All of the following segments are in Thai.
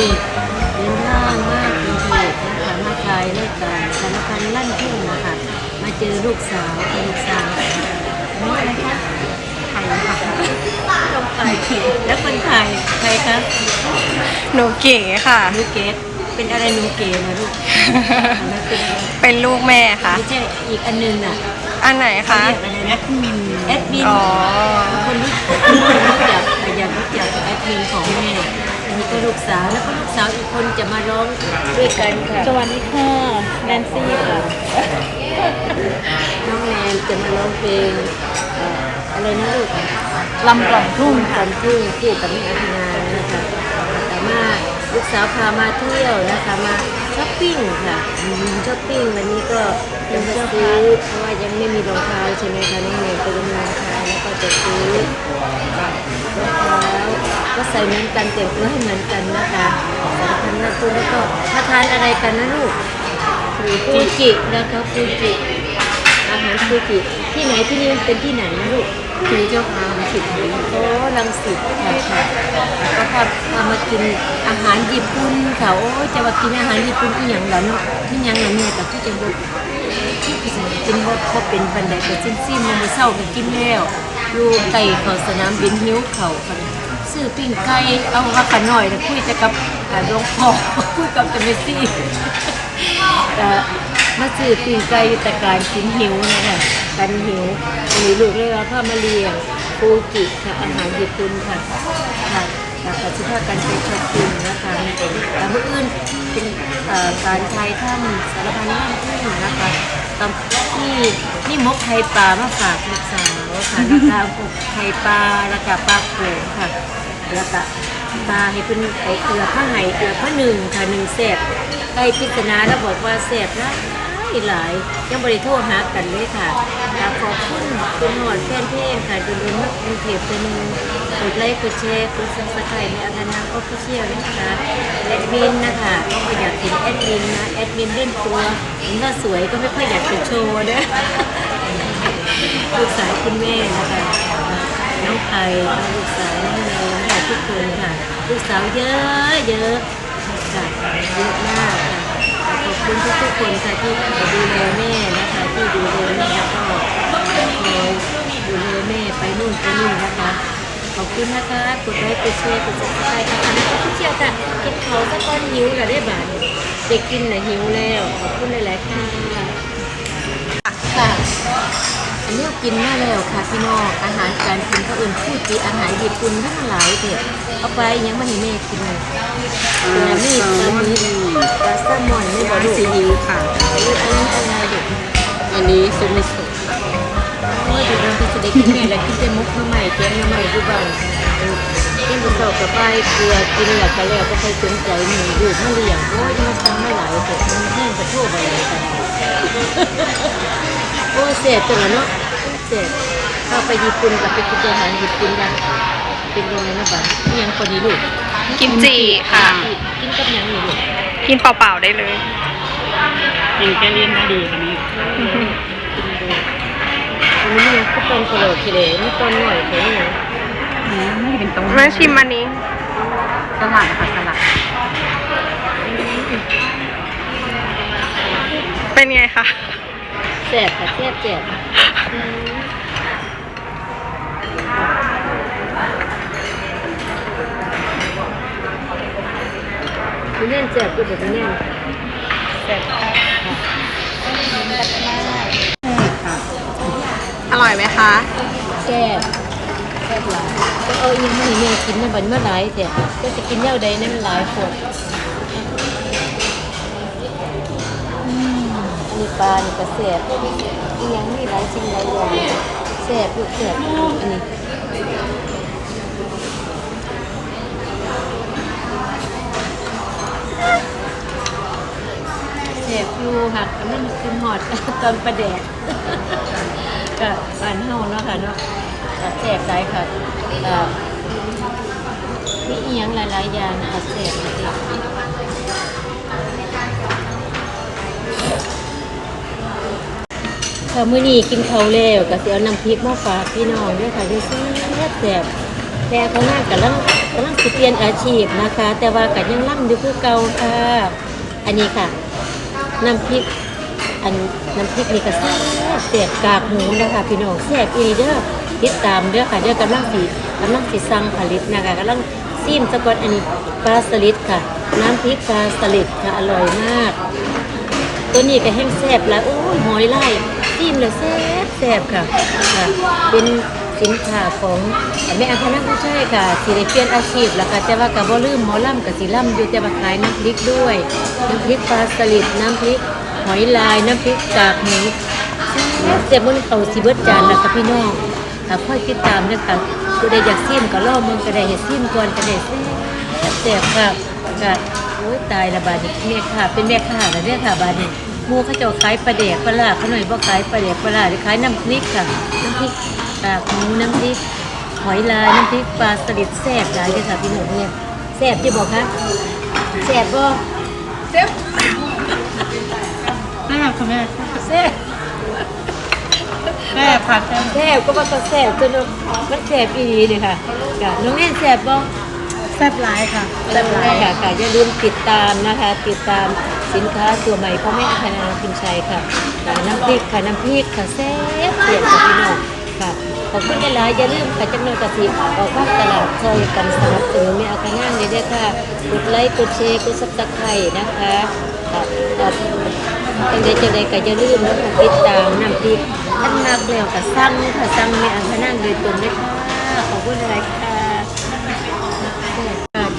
นี้เดินทางมากกรุงเทพนะคะมาถ่ายรายการสารพันลั่นทุ่งนะคะมาเจอลูกสาวกับลูกสาวนี่อะไรคะไทยค่ะต้องไทยแล้วคนไทยใครคะหนูเก๋ค่ะหนูเกดเป็นอะไรหนูเกดนะลูกอันนั้นเป็นอะไรเป็นลูกแม่ค่ะ ไม่ใช่อีกอันหนึงน่ะอันไหนคะเรียกอะไรนะแอดมินแอดมินอ๋อ คนรู้คนรู้จักอยากรู้จักแอดมินของแม่ อันนี้ก็ลูกสาวแล้วก็ลูกสาวอีกคนจะมาร้องด้วยกันค่ะสวัสดีค่ะแนนซี่ค่ะน้องแนนจะมาร้องเพลงเอ่ออะไรนะลูกลำกล่อมทุ่งทุ่งกันทุ่งคู่กับแม่อภินานะคะแต่มาลูกสาวพามาเที่ยวนะคะมาช้อปปิ้งค่ะอืมช้อปปิ้งวันนี้ก็ยังจะซื้อเพราะว่ายังไม่มีรองเท้าใช่ไหมคะน้องแนนก็จะมีรองเท้าแล้วก็จะซื้อรองเท้า ก็ใส่เหมือนกันแต่งตัวให้เหมือนกันนะคะสำคัญนะคุณแล้วก็มาทานอะไรกันนะลูกฟูจินะคะฟูจิอาหารฟูจิที่ไหนที่นี่มันเป็นที่ไหนนะลูกคือเจ้าค่ะลังสิตโอ้ลังสิตค่ะค่ะก็พาพามากินอาหารญี่ปุ่นค่ะโอ้จะมากินอาหารญี่ปุ่นอีหยังเหรอเนาะอีหยังเหรอเนี่ยกับที่จังหวัดที่กินว่าพอเป็นบันไดก็ซิ่ซิ่มมือเศร้าก็กินแล้วอยู่ไก่เขาสนามบินหิวเขาค่ะ ซื้อปิ้งไก่เอาว่าขน่อยแล้วคุยจะกับหลวงพ่อคุยกับเจเมซี่ก็มาซื้อปีนไก่แต่การกินหิวนะคะกันหิววันนี้ลูกเลยว่าพ่อมาเลี้ยงฟูจิค่ะอาหารญี่ปุ่นค่ะค่ะแล้วก็ชิพากันไปช็อปปิ้งนะคะแต่เมื่ออื่นเป็นอ่อการไทยท่านสารพันนั่นทุ่นะคะตอนที่นี่มกไข่ปลามาฝากลูกสาวค่ะแล้วก็พวกไข่ปลาแล้วก็ปลาโขงค่ะ แล้วก็ปลาให้เป็นไอเกลือผ้าไหเกลือผ้าหนึ่งค่ะหนึ่งเศษไก่พิจารณาแล้วบอกว่าเศษนะหลายยังบริโทรหากันเลยค่ะค่ะขอบคุณคุณหอดแฟนเพลงค่ะดูดูมากรุงเทพเป็นกดไลค์กดแชร์กดซับสไครต์ในอันนังออฟฟิเชียลนะคะแอดมินนะคะก็อยากเห็นแอดมินนะแอดมินเล่นตัวเห็นว่าสวยก็ไม่ค่อยอยากจะโชว์นะลูกสาวคุณแม่นะคะ น้องไผ่ลูกสาวน้องเนยค่ะทุกคนค่ะลูกสาวเยอะเยอะค่ะเยอะมากค่ะขอบคุณทุกๆคนค่ะที่ดูแลแม่นะคะที่ดูแลแม่แล้วก็คอยดูแลแม่ไปนู่นไปนี่นะคะขอบคุณนะคะกดไลค์กดแชร์กดซับสไครต์ค่ะอันนี้ก็เชี่ยวค่ะก็บเขาสักก้อนหิวเหรอได้บ่ายเด็กกินน่ะหิวแล้วขอบคุณหลายๆค่ะค่ะ อันนี้กินมาแล้วค่ะพี่น้องอาหารการกินก็อื่นพูดจีอาหารญี่ปุ่นทั้งหลายเถอะเอาไปยังม่ให้แม่กินเลยแต่มีปลาหมึกปลาแซลมอนนี่บอลูกซีอิ๊วค่ะอันนี้อะไรเด็กอันนี้ซุปมิโซะโอ้ยเดี๋ยวเราจะได้กินแม่แล้วกินแต่มุกมาใหม่แกงมาใหม่ดูบ้างกินบุษบกับใบเกลือกินหลักก็แล้วก็เคยสนใจหนูดูมาเลี้ยงโอ้ยมันทำไม่หลายเถอะมันแห้งกระโทษอะไรกันโอ้เสียจังเนาะ เสียเข้าไปญี่ปุ่นกับไปกินอาหารญี่ปุ่นกันเป็นยังไงนะบ้างยังคนนี้ลูกกิมจิค่ะ กินกับหยังนี่ลูกกินเปล่าๆได้เลยกินแกเลียนได้ดีค่ะนี่กินดูอันนี้มันก็เป็นกระโหลกทีเดียวนี่ตอนหน่อยแค่นี้อืมไม่เป็นตรงมาชิมอันนี้สลัดค่ะสลัดเป็นไงคะแซ่บค่ะแซ่บแซ่บ คุณแน่นแซ่บก็แบบแน่นเสร็จค่ะอร่อยไหมคะแซ่บแซ่บหลายก็เอาอีกมาให้แม่กินนะบัดเมื่อไร่แต่ก็จะกินเย่าใดนั่นมันหลายคนอืมอันนี้ปลานี่ก็แซ่บ อีหยังมีหลายสิ่งหลายอย่างแซ่บลูกแซ่บอันนี้แซ่บอยู่หักอันนั้นคือหอด ตอนประแดดก็บ้านเฮาเนาะค่ะเนาะก็แซ่บหลายค่ะเอ่อมีอีหยังหลายๆอย่างก็แซ่บจริง ค่ะมื้อนี้กินข้าวแล้วก็สิเอาน้ำพริกมาฝากพี่น้องด้วยค่ะด้วยแซ่บแซ่บแม่เขาหน้ากำลังกำลังสิเปลี่ยนอาชีพนะคะ แต่ว่าก็ยังร่ำอยู่คือเก่าค่ะ อันนี้ค่ะ น้ำพริก อันน้ำพริกนี่ก็แซ่บเสียบกากหมูนะคะพี่น้องแซ่บอีหลีเด้อติดตามเด้อค่ะเด้อกำลังสีกำลังสีสั่งผลิตนะคะกำลังซีมสะกอนอันนี้ปลาสลิดค่ะ น้ำพริกปลาสลิดค่ะอร่อยมาก ตัวนี้ก็แห้งแซ่บแล้วโอ้ยหอยไล่ ซีมเลยแซ่บแซ่บค่ะค่ะ เป็นสินค้าของแม่อัครนักผู้ช่วยค่ะสิได้เปลี่ยนอาชีพแล้วค่ะแต่ว่ากับบ่ลืมหมอล่ำกับสิล่ำอยู่แต่ว่าขายน้ำพริกด้วยน้ำพริกปลาสลิดน้ำพริกหอยลายน้ำพริกกากหมูเสียบนเขาสิเบิดจานแล้วค่ะพี่น้องค่ะค่อยติดตามด้วยค่ะผู้ใดอยากซิมก็รอมึงก็ได้เห็ดซิมก่อนก็ได้แซ่บแซ่บค่ะค่ะโอ้ยตายละบาดนี้แม่ค่ะเป็นแม่ค้าแล้วเนี่ยค่ะบาดนี้ มูเขาเจะขายปลาแดกปลาร้าเขาหน่อยบ่ขายปลาแดกปลาร้าหรือขายน้ำพริกค่ะน้ำพริกกากหมูน้ำพริกหอยลายน้ำพริกปลาสลิดแซ่บหลายเลยค่ะพี่น้องเนี่ยแซ่บที่บอกคะแซ่บบ่แซ่บค่ะแม่แซ่บแซ่บค่ะแซ่บแซ่บก็ว่าก็แซ่บจนมันแซ่บอีหลีเลยค่ะกะน้องแน่นแซ่บบ่แซ่บหลายค่ะแซ่บหลายค่ะค่ะอย่าลืมติดตามนะคะ ติดตาม สินค้าตัวใหม่ขอแม่อาคณาพิมชัยค่ะน้ำพริกค่ะน้ำพริกค่ะแซ่บเสียบค่ะพี่น้องค่ะขอบคุณหลายอย่าลืมค่ะจังนอยกะสิออกภาคตลาดซอยกันสนับสนุนม่อาคณาเลยด้วยค่ะกดไลค์กดแชร์กดซับสไครต์นะคะค่ะค่ะจังใดจังใดก็อย่าลืมนะคะติดตามน้ำพริกท่านมากแล้วก็สั่งค่ะสั่งม่อันพนังโดยตรงเลยค่ะขอบคุณอะไรค่ะค่ะ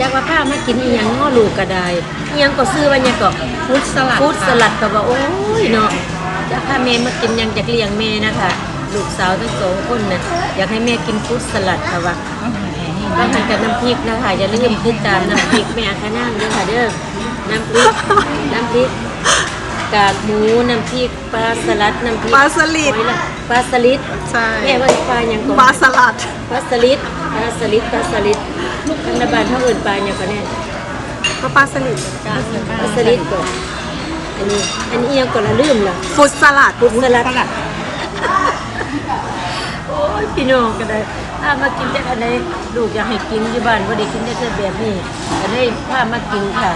จากว่าข้ามากินอีหยังง้อลูกก็ได้อีหยังก็ซื้อว่าหยังก็ฟู้ดสลัดฟู้ดสค่ะลัดก็ว่าโอ้ยเนาะจากข้าแม่มากินหยังจากเลี้ยงแม่นะคะลูกสาวทั้งสองคนน่ะอยากให้แม่กินฟู้ดสลัดค่ะว่าอาหารกับน้ำพริกนะคะอย่าลืมติดตามน้ำพริกแม่อาคานั่งด้วยค่ะเด้อน้ำพริกน้ำพริกกากหมูน้ำพริกปลาสลัดน้ำพริกปลาสลิดหอยละปลาสลิดใช่แม่ว่าปลาอย่างก่อนปลาสลัดปลาสลิดปลาสลิดปลาสลิดคันธบาลเท่าอื่นปลาอย่างก่อนเนี่ยก็ปลาสลิดจ้าปลาสลิดก่อนอันนี้อันนี้ยังก่อนละลืมละฟุตสลัดปุสลัดสลัดโอ้ยพี่น้องก็ได้ถ้ามากินจากอันไหนลูกอยากให้กินอยู่บ้านว่าได้กินได้แต่แบบนี้ก็ได้พามากินค่ะ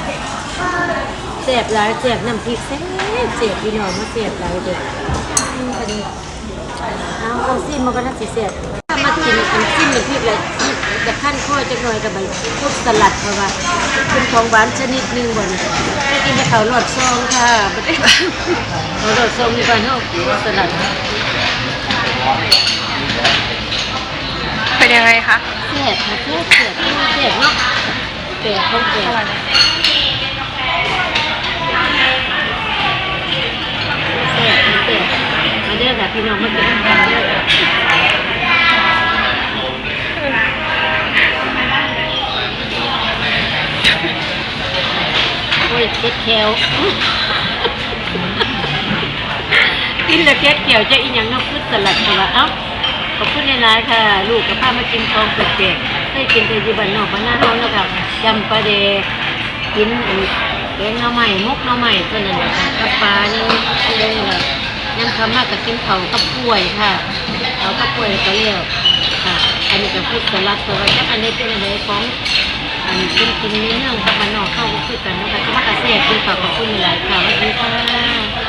แซ่บหลายแซ่บน้ำพริกแซ่บแซ่บพี่น้องมาแซ่บหลายเด็ดอันนี้เอาเอาซิมมาก็น่าสิแซ่บถ้ามากินอันซิมน้ำพริกเลย จะขั้นข้อจักหน่อยกับใบพวกสลัดเพราะว่าเป็นของหวานชนิดหนึงบ่นได้กินแต่เขาวหลอดซองค่ะบ่ได้เขาวหลอดซองมีบ้านเฮาพวกสลัดเป็นยังไงคะแสบค่ะแสบแสบแสบเนาะแสบเขาแสบแสบแสบมาเด้อค่ะพี่น้องมากินกันเด้อ โอ้ยเจ็ดแคลกินแล้วเจ็ดแคลจะอีหยังเนาะพืชสลัดค่ะว่าเอ้าขอบคุณในร้านค่ะ ลูกกับป้ามากินทองแปลกๆเคยกินแต่อยีบันนอกบ้านหน้าเฮาเนาะค่ะยำปลาเดกินอันแกงหน่อไม้มกหน่อไม้เท่านั้นแหละค่ะกับปลายังอะไรนี่แหละยังคำมากกับกินเขาวกับป่วยค่ะเขากับป่วยก็เรียกค่ะ อันนี้ก็พูดสลัดตัวไว้จักอันนี้เป็นอะไรของ อันกินกินในเรื่องกับมันนอกเข้าก็คือกันนะคะก็มากระเสียบคือฝากขอบคุณหลายค่ะวันนี้ค่ะ